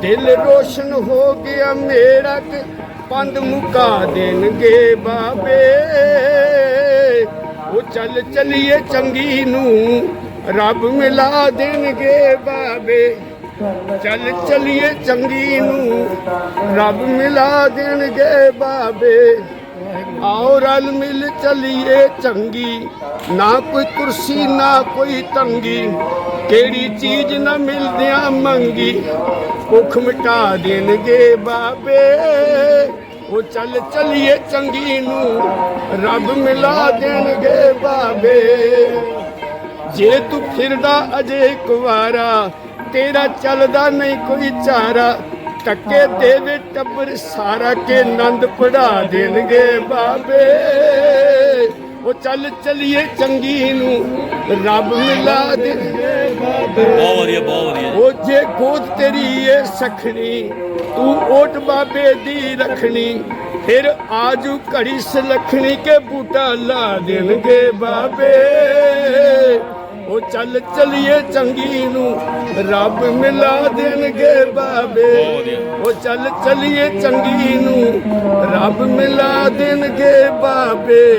ਦਿਲ ਰੋਸ਼ਨ ਹੋ ਗਿਆ ਮੇਰਾ ਕਿ ਪੰਦ ਮੁਕਾ ਦੇਣਗੇ ਬਾਬੇ। ਉਹ ਚੱਲ ਚਲੀਏ ਚੰਗੀ ਨੂੰ, ਰੱਬ ਮਿਲਾ ਦੇਣਗੇ ਬਾਬੇ। ਚੱਲ ਚਲੀਏ ਚੰਗੀ ਨੂੰ, ਰੱਬ ਮਿਲਾ ਦੇਣਗੇ ਬਾਬੇ। ਆਓ ਰਲ ਮਿਲ ਚਲੀਏ ਚੰਗੀ। ਨਾ ਕੋਈ ਕੁਰਸੀ, ਨਾ ਕੋਈ ਤੰਗੀ। ਕਿਹੜੀ ਚੀਜ਼ ਨਾ ਮਿਲਦਿਆਂ ਮੰਗੀ। ਭੁੱਖ ਮਿਟਾ ਦੇਣਗੇ ਬਾਬੇ। ਉਹ ਚੱਲ ਚਲੀਏ ਚੰਗੀ ਨੂੰ। ਰੱਬ ਮਿਲਾ ਦੇਣਗੇ ਬਾਬੇ। ਜੇ ਤੂੰ ਫਿਰਦਾ ਅਜੇ ਕੁਵਾਰਾ ਤੇਰਾ ਚੱਲਦਾ ਨਹੀਂ ਕੋਈ ਚਾਰਾ। ਟੱਕੇ ਦੇਵੇ ਟੱਬਰ ਸਾਰਾ ਕੇ ਨੰਦ ਪੜਾ ਦੇਣਗੇ ਬਾਬੇ। ਉਹ ਚੱਲ ਚਲੀਏ ਚੰਗੀ ਨੂੰ ਰੱਬ ਮਿਲਾ ਦੇਣਗੇ ਬਾਬੇ। ਬਹੁਤ ਵਧੀਆ ਬਹੁਤ ਵਧੀਆ। ਉਹ ਜੇ ਗੋਦ ਤੇਰੀ ਏ ਸਖਣੀ ਤੂੰ ਓਟ ਬਾਬੇ ਦੀ ਰੱਖਣੀ ਫਿਰ ਆਜੂ ਘੜੀ ਸਲਖਣੀ ਕੇ ਬੂਟਾ ਲਾ ਦੇਣਗੇ ਬਾਬੇ। ਉਹ ਚੱਲ ਚਲੀਏ ਚੰਗੀ ਨੂੰ। ਰੱਬ ਮਿਲਾ ਦੇਣਗੇ ਬਾਬੇ। ਉਹ ਚੱਲ ਚਲੀਏ ਚੰਗੀ ਨੂੰ। ਰੱਬ ਮਿਲਾ ਦੇਣਗੇ ਬਾਬੇ।